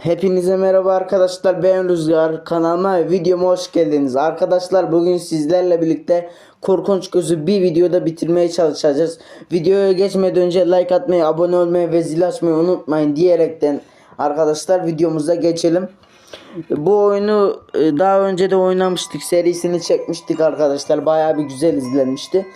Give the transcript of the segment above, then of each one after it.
Hepinize merhaba arkadaşlar ben Rüzgar. Kanalıma ve videoma hoş geldiniz. Arkadaşlar bugün sizlerle birlikte korkunç gözü bir videoda bitirmeye çalışacağız. Videoya geçmeden önce like atmayı abone olmayı ve zil açmayı unutmayın diyerekten arkadaşlar videomuza geçelim. Bu oyunu e, daha önce de oynamıştık serisini çekmiştik arkadaşlar. Baya bir güzel izlenmişti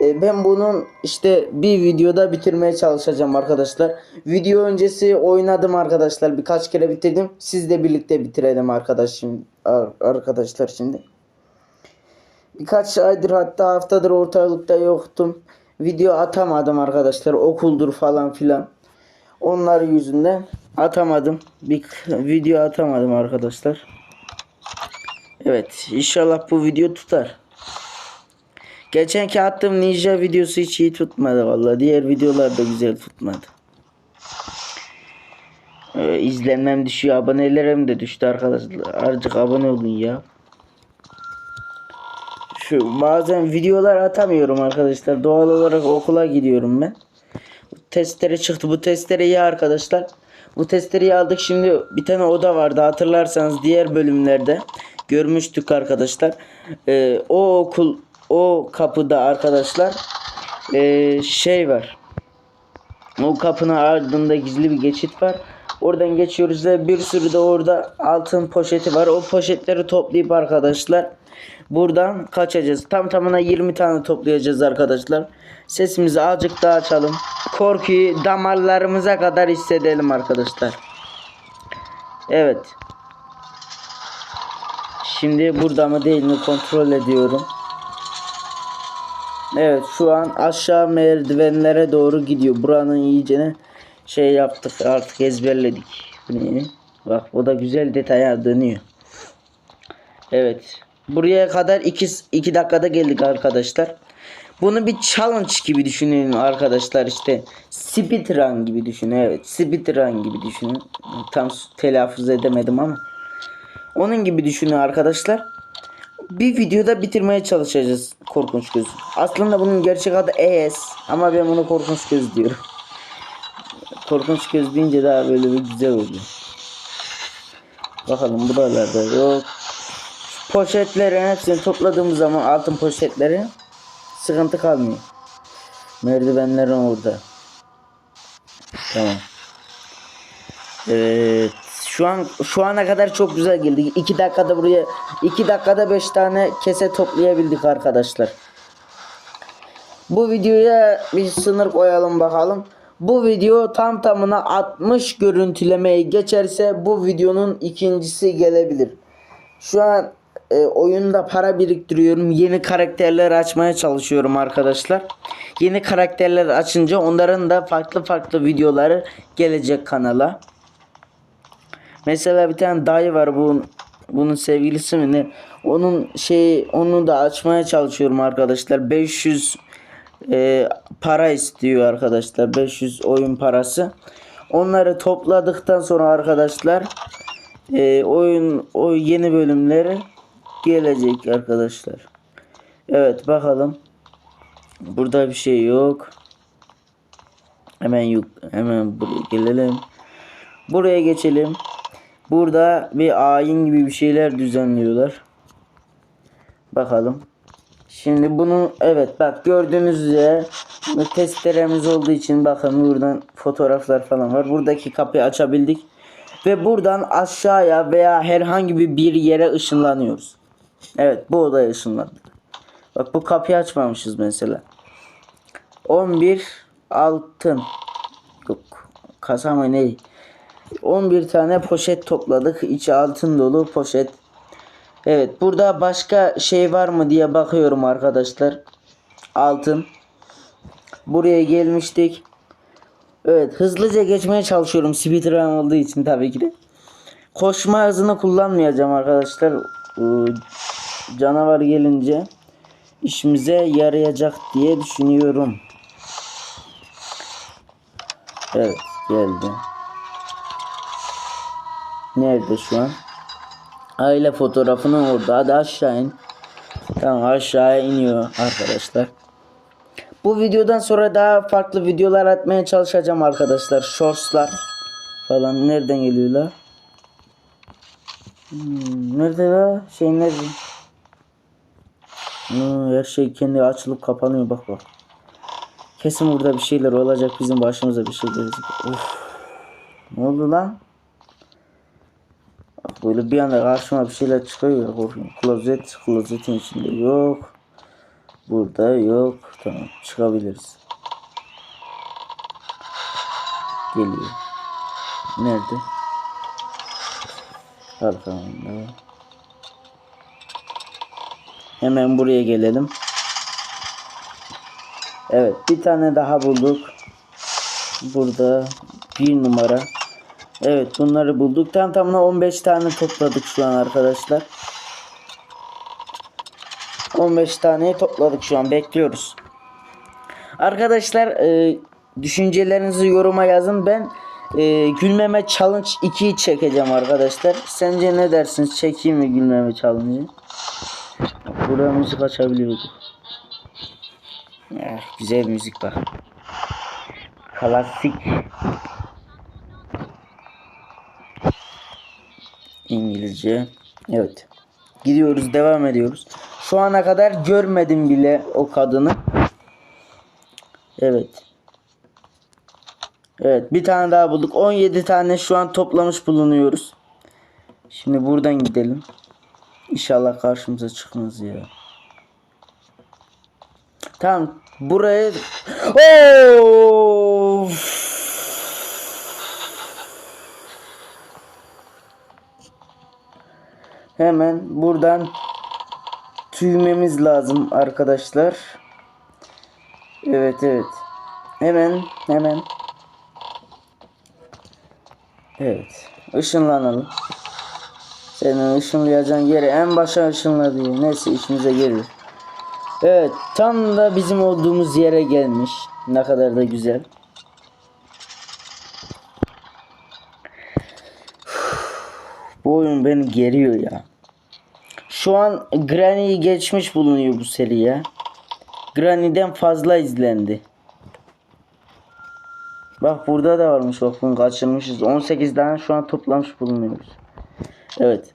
e, ben bunun işte bir videoda bitirmeye çalışacağım arkadaşlar. Video öncesi oynadım arkadaşlar. Birkaç kere bitirdim. Siz de birlikte bitirelim arkadaşım ar- arkadaşlar şimdi. Birkaç aydır hatta haftadır ortalıkta yoktum. Video atamadım arkadaşlar. Okuldur falan filan. Onlar yüzünden atamadım. Bir video atamadım arkadaşlar. Evet, inşallah bu video tutar. Geçenki attığım ninja videosu hiç iyi tutmadı vallahi. Diğer videolar da güzel tutmadı. Ee, izlenmem düşüyor. Abonelerim de düştü arkadaşlar. Artık abone olun ya. Şu bazen videolar atamıyorum arkadaşlar. Doğal olarak okula gidiyorum ben. Testere çıktı. Bu testereyi arkadaşlar. Bu testereyi aldık. Şimdi bir tane oda vardı. Hatırlarsanız diğer bölümlerde görmüştük arkadaşlar. Ee, o okul o kapıda arkadaşlar ee, şey var. O kapının ardında gizli bir geçit var. Oradan geçiyoruz ve bir sürü de orada altın poşeti var. O poşetleri toplayıp arkadaşlar buradan kaçacağız. Tam tamına 20 tane toplayacağız arkadaşlar. Sesimizi azıcık daha açalım. Korkuyu damarlarımıza kadar hissedelim arkadaşlar. Evet. Şimdi burada mı değil mi kontrol ediyorum. Evet şu an aşağı merdivenlere doğru gidiyor. Buranın iyicene şey yaptık artık ezberledik. Bak bu da güzel detaya dönüyor. Evet. Buraya kadar 2 2 dakikada geldik arkadaşlar. Bunu bir challenge gibi düşünün arkadaşlar işte speedrun gibi düşünün evet speedrun gibi düşünün tam telaffuz edemedim ama onun gibi düşünün arkadaşlar bir videoda bitirmeye çalışacağız korkunç göz. Aslında bunun gerçek adı ES ama ben bunu korkunç göz diyorum. Korkunç göz deyince daha böyle bir güzel oluyor. Bakalım buralarda yok. Poşetlerin hepsini topladığımız zaman altın poşetleri sıkıntı kalmıyor. Merdivenlerin orada. Tamam. Evet. Şu an şu ana kadar çok güzel geldik. 2 dakikada buraya 2 dakikada 5 tane kese toplayabildik arkadaşlar. Bu videoya bir sınır koyalım bakalım. Bu video tam tamına 60 görüntülemeyi geçerse bu videonun ikincisi gelebilir. Şu an e, oyunda para biriktiriyorum. Yeni karakterler açmaya çalışıyorum arkadaşlar. Yeni karakterler açınca onların da farklı farklı videoları gelecek kanala. Mesela bir tane dayı var bunun bunun sevgilisi mi ne? Onun şey onu da açmaya çalışıyorum arkadaşlar. 500 e, para istiyor arkadaşlar. 500 oyun parası. Onları topladıktan sonra arkadaşlar e, oyun o yeni bölümleri gelecek arkadaşlar. Evet bakalım. Burada bir şey yok. Hemen yok. Hemen buraya gelelim. Buraya geçelim. Burada bir ayin gibi bir şeyler düzenliyorlar. Bakalım. Şimdi bunu evet bak gördüğünüz üzere testeremiz olduğu için bakın buradan fotoğraflar falan var. Buradaki kapıyı açabildik. Ve buradan aşağıya veya herhangi bir yere ışınlanıyoruz. Evet bu odaya ışınlandık. Bak bu kapıyı açmamışız mesela. 11 altın. Yok. Kasa mı ne? 11 tane poşet topladık. İçi altın dolu poşet. Evet burada başka şey var mı diye bakıyorum arkadaşlar. Altın. Buraya gelmiştik. Evet hızlıca geçmeye çalışıyorum. Speedrun olduğu için tabii ki de. Koşma hızını kullanmayacağım arkadaşlar. Ee, Canavar gelince işimize yarayacak diye düşünüyorum. Evet geldi. Nerede şu an? Aile fotoğrafının orada. Hadi aşağı in. Tamam aşağıya iniyor arkadaşlar. Bu videodan sonra daha farklı videolar atmaya çalışacağım arkadaşlar. Shortslar falan nereden geliyorlar? Hmm, nerede ya? Şey nerede? Hmm, her şey kendi açılıp kapanıyor bak bak. Kesin burada bir şeyler olacak bizim başımıza bir şey gelecek. Of. Ne oldu lan? Böyle bir anda karşıma bir şeyler çıkıyor ya korkuyorum. Klozet, klozetin içinde yok. Burada yok. Tamam çıkabiliriz. Geliyor. Nerede? Arkamda. Hemen buraya gelelim. Evet bir tane daha bulduk. Burada bir numara. Evet bunları bulduk. Tam tamına 15 tane topladık şu an arkadaşlar. 15 taneyi topladık şu an bekliyoruz. Arkadaşlar e, düşüncelerinizi yoruma yazın. Ben e, gülmeme challenge 2'yi çekeceğim arkadaşlar. Sence ne dersiniz? Çekeyim mi gülmeme challenge'ı? Buraya müzik açabiliyorduk. Eh, güzel müzik bak. Klasik. İngilizce. Evet. Gidiyoruz devam ediyoruz. Şu ana kadar görmedim bile o kadını. Evet. Evet bir tane daha bulduk. 17 tane şu an toplamış bulunuyoruz. Şimdi buradan gidelim. İnşallah karşımıza çıkmaz ya. Tamam buraya Of! Hemen buradan tüymemiz lazım arkadaşlar. Evet evet. Hemen hemen. Evet. Işınlanalım. Senin ışınlayacağın yere en başa ışınla diyor. Neyse işimize gelir. Evet tam da bizim olduğumuz yere gelmiş. Ne kadar da güzel. Bu oyun beni geriyor ya. Şu an Granny'yi geçmiş bulunuyor bu seri ya. Granny'den fazla izlendi. Bak burada da varmış bak bunu kaçırmışız. 18 tane şu an toplamış bulunuyoruz. Evet.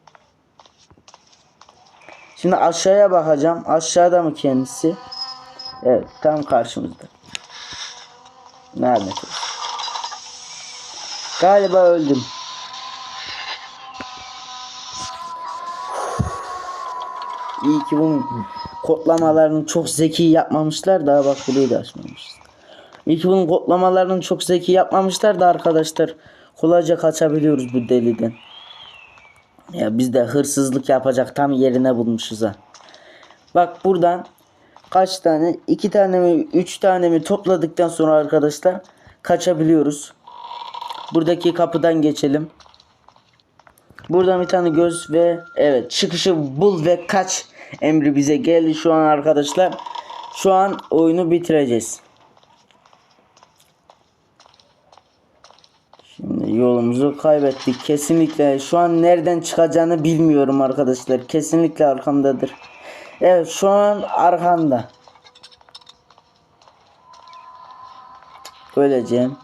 Şimdi aşağıya bakacağım. Aşağıda mı kendisi? Evet tam karşımızda. Nerede? Galiba öldüm. İyi ki bunun kodlamalarını çok zeki yapmamışlar daha bak burayı da açmamışız. İyi ki bunun kodlamalarını çok zeki yapmamışlar da arkadaşlar kolayca kaçabiliyoruz bu deliden. Ya biz de hırsızlık yapacak tam yerine bulmuşuz ha. Bak buradan kaç tane iki tane mi üç tane mi topladıktan sonra arkadaşlar kaçabiliyoruz. Buradaki kapıdan geçelim. Buradan bir tane göz ve evet çıkışı bul ve kaç emri bize geldi şu an arkadaşlar. Şu an oyunu bitireceğiz. Şimdi yolumuzu kaybettik. Kesinlikle şu an nereden çıkacağını bilmiyorum arkadaşlar. Kesinlikle arkamdadır. Evet şu an arkamda. Öleceğim.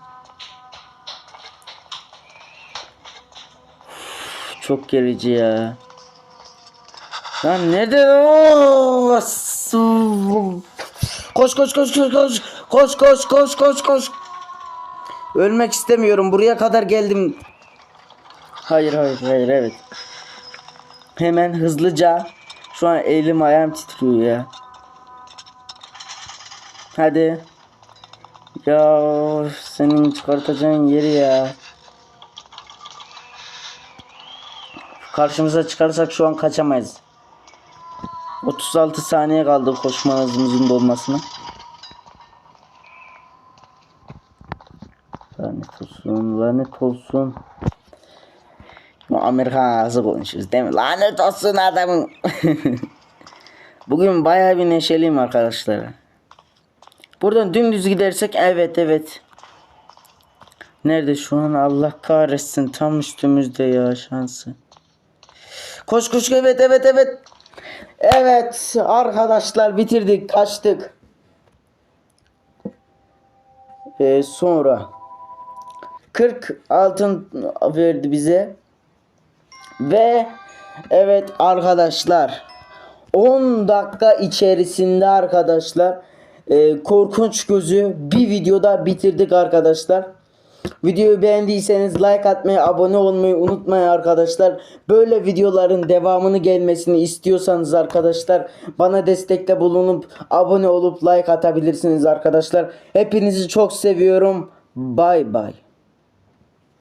Çok gerici ya. Lan nerede? Oo, Koş koş koş koş koş. Koş koş koş koş koş. Ölmek istemiyorum. Buraya kadar geldim. Hayır hayır hayır evet. Hemen hızlıca. Şu an elim ayağım titriyor ya. Hadi. Ya senin çıkartacağın yeri ya. Karşımıza çıkarsak şu an kaçamayız. 36 saniye kaldı koşma hızımızın dolmasına. Lanet olsun, lanet olsun. Bu Amerikan ağzı konuşuyoruz değil mi? Lanet olsun adamın. Bugün bayağı bir neşeliyim arkadaşlar. Buradan dümdüz gidersek evet evet. Nerede şu an Allah kahretsin tam üstümüzde ya şansı. Koş koş evet evet evet. Evet arkadaşlar bitirdik kaçtık. Ee, sonra 40 altın verdi bize ve Evet arkadaşlar 10 dakika içerisinde arkadaşlar e, korkunç gözü bir videoda bitirdik arkadaşlar. Videoyu beğendiyseniz like atmayı, abone olmayı unutmayın arkadaşlar. Böyle videoların devamını gelmesini istiyorsanız arkadaşlar bana destekte bulunup abone olup like atabilirsiniz arkadaşlar. Hepinizi çok seviyorum. Bay bay.